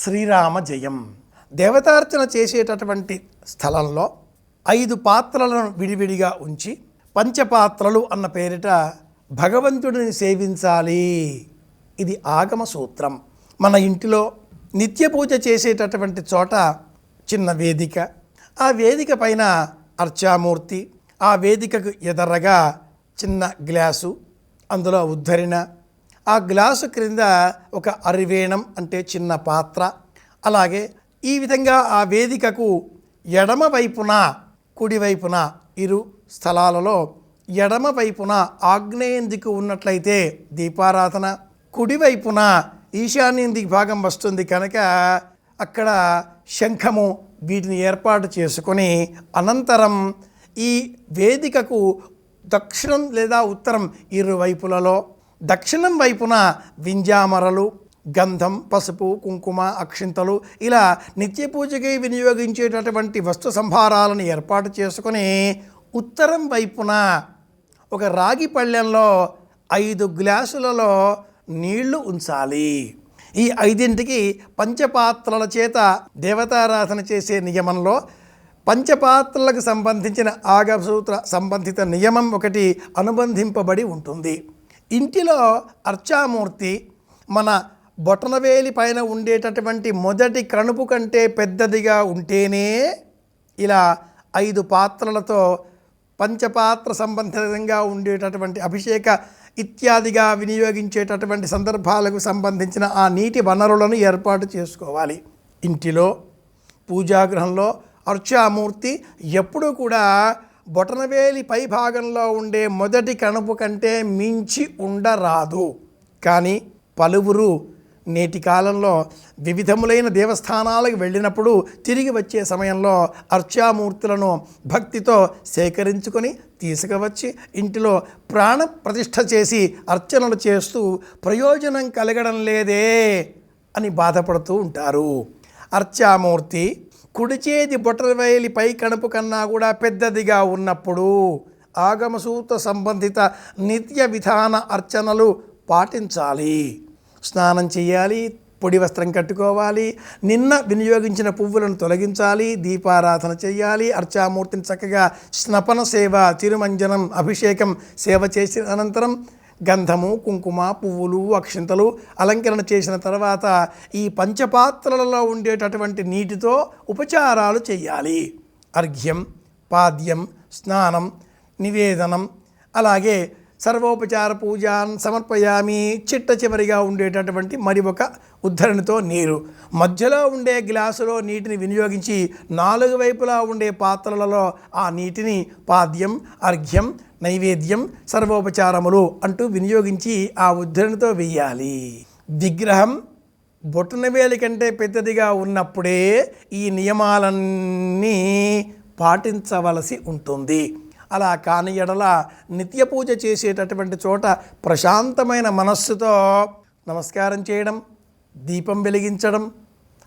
శ్రీరామ జయం. దేవతార్చన చేసేటటువంటి స్థలంలో ఐదు పాత్రలను విడివిడిగా ఉంచి పంచపాత్రలు అన్న పేరిట భగవంతుడిని సేవించాలి. ఇది ఆగమ సూత్రం. మన ఇంటిలో నిత్య పూజ చేసేటటువంటి చోట చిన్న వేదిక. ఆ వేదిక పైన అర్చామూర్తి ఆ వేదికకు ఎదరగా చిన్న గ్లాసు అందులో ఉద్ధరణ ఆ గ్లాసు క్రింద ఒక అరివేణం అంటే చిన్న పాత్ర. అలాగే ఈ విధంగా ఆ వేదికకు ఎడమ వైపున కుడివైపున ఇరు స్థలాలలో ఎడమ వైపున ఆగ్నేయం దిక్కు ఉన్నట్లయితే దీపారాధన కుడివైపున ఈశాన్యం భాగం వస్తుంది కనుక అక్కడ శంఖము వీటిని ఏర్పాటు చేసుకొని అనంతరం ఈ వేదికకు దక్షిణం లేదా ఉత్తరం ఇరువైపులలో దక్షిణం వైపున వింజామరలు గంధం పసుపు కుంకుమ అక్షింతలు ఇలా నిత్య పూజకి వినియోగించేటటువంటి వస్తు సంభారాలను ఏర్పాటు చేసుకుని ఉత్తరం వైపున ఒక రాగి పళ్ళెంలో ఐదు గ్లాసులలో నీళ్ళు ఉంచాలి. ఈ ఐదింటికి పంచపాత్రల చేత దేవతారాధన చేసే నియమంలో పంచపాత్రలకు సంబంధించిన ఆగసూత్ర సంబంధిత నియమం ఒకటి అనుబంధింపబడి ఉంటుంది. ఇంటిలో అర్చామూర్తి మన బొటనవేలి పైన ఉండేటటువంటి మొదటి కణుపు కంటే పెద్దదిగా ఉంటేనే ఇలా ఐదు పాత్రలతో పంచపాత్ర సంబంధితంగా ఉండేటటువంటి అభిషేక ఇత్యాదిగా వినియోగించేటటువంటి సందర్భాలకు సంబంధించిన ఆ నీటి వనరులను ఏర్పాటు చేసుకోవాలి. ఇంటిలో పూజాగృహంలో అర్చామూర్తి ఎప్పుడూ కూడా బొటనవేలి పై భాగంలో ఉండే మొదటి కణుపు కంటే మించి ఉండరాదు. కానీ పలువురు నేటి కాలంలో వివిధములైన దేవస్థానాలకు వెళ్ళినప్పుడు తిరిగి వచ్చే సమయంలో అర్చామూర్తులను భక్తితో సేకరించుకొని తీసుకువచ్చి ఇంటిలో ప్రాణ ప్రతిష్ఠ చేసి అర్చనలు చేస్తూ ప్రయోజనం కలగడం లేదే అని బాధపడుతూ ఉంటారు. అర్చామూర్తి కుడిచేతి చేతి పై కణుపు కన్నా కూడా పెద్దదిగా ఉన్నప్పుడు ఆగమసూత్ర సంబంధిత నిత్య విధాన అర్చనలు పాటించాలి. స్నానం చేయాలి పొడి వస్త్రం కట్టుకోవాలి నిన్న వినియోగించిన పువ్వులను తొలగించాలి దీపారాధన చేయాలి అర్చామూర్తిని చక్కగా స్నపన సేవ తిరుమంజనం అభిషేకం సేవ చేసిన అనంతరం గంధము కుంకుమ పువ్వులు అక్షింతలు అలంకరణ చేసిన తర్వాత ఈ పంచపాత్రలలో ఉండేటటువంటి నీటితో ఉపచారాలు చేయాలి. అర్ఘ్యం పాద్యం స్నానం నివేదనం అలాగే సర్వోపచార పూజాన్ సమర్పయామి. చిట్ట చివరిగా ఉండేటటువంటి మరి ఒక ఉద్ధరణతో నీరు. మధ్యలో ఉండే గ్లాసులో నీటిని వినియోగించి నాలుగు వైపులా ఉండే పాత్రలలో ఆ నీటిని పాద్యం అర్ఘ్యం నైవేద్యం సర్వోపచారములు అంటూ వినియోగించి ఆ ఉద్ధరణతో వెయ్యాలి. విగ్రహం బొట్టనవేలి కంటే పెద్దదిగా ఉన్నప్పుడే ఈ నియమాలన్నీ పాటించవలసి ఉంటుంది. అలా కాని ఎడల నిత్య పూజ చేసేటటువంటి చోట ప్రశాంతమైన మనస్సుతో నమస్కారం చేయడం దీపం వెలిగించడం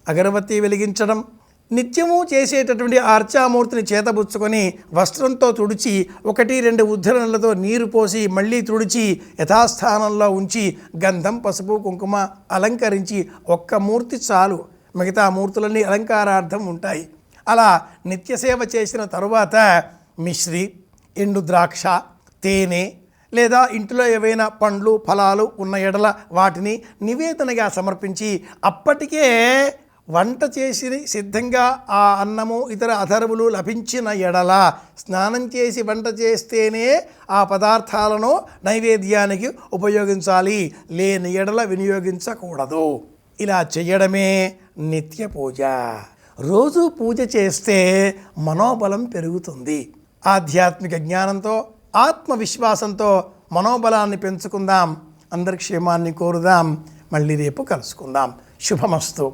అగరబత్తి వెలిగించడం నిత్యము చేసేటటువంటి అర్చామూర్తిని చేతబుచ్చుకొని వస్త్రంతో తుడిచి ఒకటి రెండు ఉద్ధరణలతో నీరు పోసి మళ్ళీ తుడిచి యథాస్థానంలో ఉంచి గంధం పసుపు కుంకుమ అలంకరించి ఒక్క మూర్తి చాలు. మిగతా మూర్తులన్నీ అలంకారార్థం ఉంటాయి. అలా నిత్యసేవ చేసిన తరువాత మిశ్రీ ఎండు ద్రాక్ష తేనె లేదా ఇంట్లో ఏవైనా పండ్లు ఫలాలు ఉన్న ఎడల వాటిని నివేదనగా సమర్పించి అప్పటికే వంట చేసి సిద్ధంగా ఆ అన్నము ఇతర అధర్వులు లభించిన ఎడల స్నానం చేసి వంట చేస్తేనే ఆ పదార్థాలను నైవేద్యానికి ఉపయోగించాలి. లేని ఎడల వినియోగించకూడదు. ఇలా చేయడమే నిత్య పూజ. రోజు పూజ చేస్తే మనోబలం పెరుగుతుంది. ఆధ్యాత్మిక జ్ఞానంతో ఆత్మవిశ్వాసంతో మనోబలాన్ని పెంచుకుందాం. అందరి క్షేమాన్ని కోరుదాం. మళ్ళీ రేపు కలుసుకుందాం. శుభమస్తు.